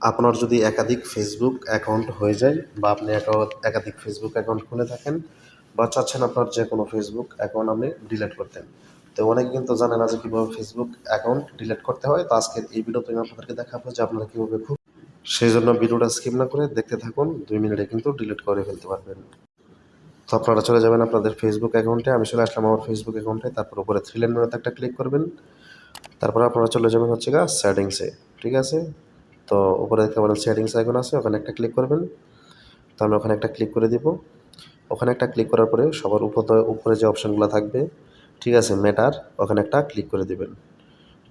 আপনার যদি একাধিক ফেসবুক অ্যাকাউন্ট হয়ে যায় বা আপনি একা- একাধিক ফেসবুক অ্যাকাউন্ট খুলে থাকেন বা চাচ্ছেন আপনার যে কোনো ফেসবুক অ্যাকাউন্ট আপনি ডিলিট করতেন তো অনেকে কিন্তু জানে না যে কীভাবে ফেসবুক অ্যাকাউন্ট ডিলিট করতে হয়। তো আজকের এই ভিডিওতে আমি আপনাদেরকে দেখাবো যে আপনারা কীভাবে খুব সেই জন্য ভিডিওটা স্কিপ না করে দেখতে থাকুন। দুই মিনিটে কিন্তু ডিলিট করে ফেলতে পারবেন। তো আপনারা চলে যাবেন আপনাদের ফেসবুক অ্যাকাউন্টে আমি চলে আসলাম আমার ফেসবুক অ্যাকাউন্টে তারপর উপরে থ্রি মেনুতে একটা ক্লিক করবেন। তারপর আপনারা চলে যাবেন হচ্ছে গা সেটিংসে ঠিক আছে? তো উপরে দেখতে পারেন সেটিংস আইকন আছে, ওখানে একটা ক্লিক করবেন। তো আমি ওখানে একটা ক্লিক করে দিব। ওখানে একটা ক্লিক করার পরে সবার উপরে উপরে যে অপশানগুলো থাকবে, ঠিক আছে ম্যাটার ওখানে একটা ক্লিক করে দিবেন।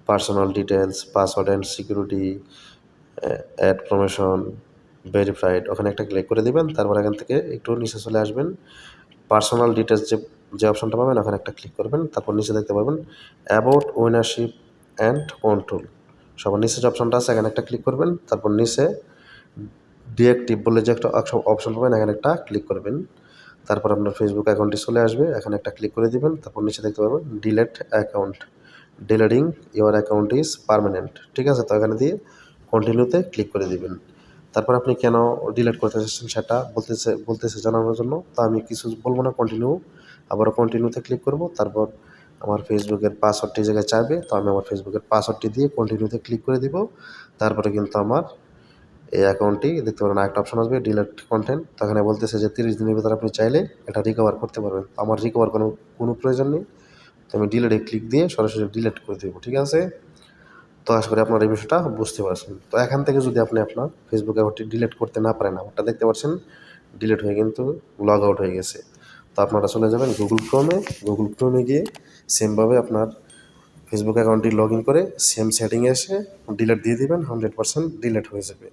Personal details password and security add promotion verified ওখানে একটা ক্লিক করে দিবেন। তারপর এখান থেকে একটু নিচে চলে আসবেন। পার্সোনাল ডিটেলস যে যে অপশনটা পাবেন, ওখানে একটা ক্লিক করবেন। তারপর নিচে দেখতে পাবেন অ্যাবাউট ওনারশিপ অ্যান্ড কন্ট্রোল সবার নিচে যে অপশনটা আছে, এখানে একটা ক্লিক করবেন, তারপর নিচে ডিএক্টিভ বলে যে একটা অপশন পাবেন, এখানে একটা ক্লিক করবেন। তারপর আপনার ফেসবুক অ্যাকাউন্টটি চলে আসবে, এখানে একটা ক্লিক করে দিবেন, তারপর নিচে দেখতে পাবেন delete account deleting your account is permanent ঠিক আছে? তো এখানে দিয়ে কন্টিনিউতে ক্লিক করে দিবেন। তারপর আপনি কেন ডিলেট করতে চাচ্ছেন সেটা বলতেছে বলতেছে জানানোর জন্য। তা আমি কিছু বলব না কন্টিনিউ আবারও কন্টিনিউতে ক্লিক করব, তারপর আমার ফেসবুকের পাসওয়ার্ডটি জায়গায় চাইবে, তো আমি আমার ফেসবুকের পাসওয়ার্ডটি দিয়ে কন্টিনিউতে ক্লিক করে দিব। তারপরে কিন্তু আমার এই অ্যাকাউন্টটি দেখতে পারেন একটা অপশন আসবে ডিলেট কন্টেন্ট তো এখানে বলতেছে যে তিরিশ দিনের ভিতরে আপনি চাইলে এটা রিকভার করতে পারবেন। আমার রিকভার কোনো কোনো প্রয়োজন নেই। তো আমি ডিলেটে ক্লিক দিয়ে সরাসরি ডিলেট করে দেবো, ঠিক আছে? তো আশা করি আপনার এই বিষয়টা বুঝতে পারছেন। তো এখান থেকে যদি আপনি আপনার ফেসবুক অ্যাকাউন্টটি ডিলিট করতে না পারেন, আমারটা দেখতে পাচ্ছেন ডিলেট হয়ে কিন্তু লগ আউট হয়ে গেছে। তো আপনারা চলে যাবেন গুগল ক্রোমে গুগল ক্রোমে গিয়ে সেমভাবে আপনার ফেসবুক অ্যাকাউন্টটি লগ ইন করে সেম সেটিংয়ে এসে ডিলেট দিয়ে দেবেন হান্ড্রেড পার্সেন্ট ডিলেট হয়ে যাবে।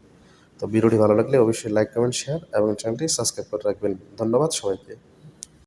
তো ভিডিওটি ভালো লাগলে অবশ্যই লাইক কমেন্ট শেয়ার এবং চ্যানেলটি সাবস্ক্রাইব করে রাখবেন। ধন্যবাদ সবাইকে।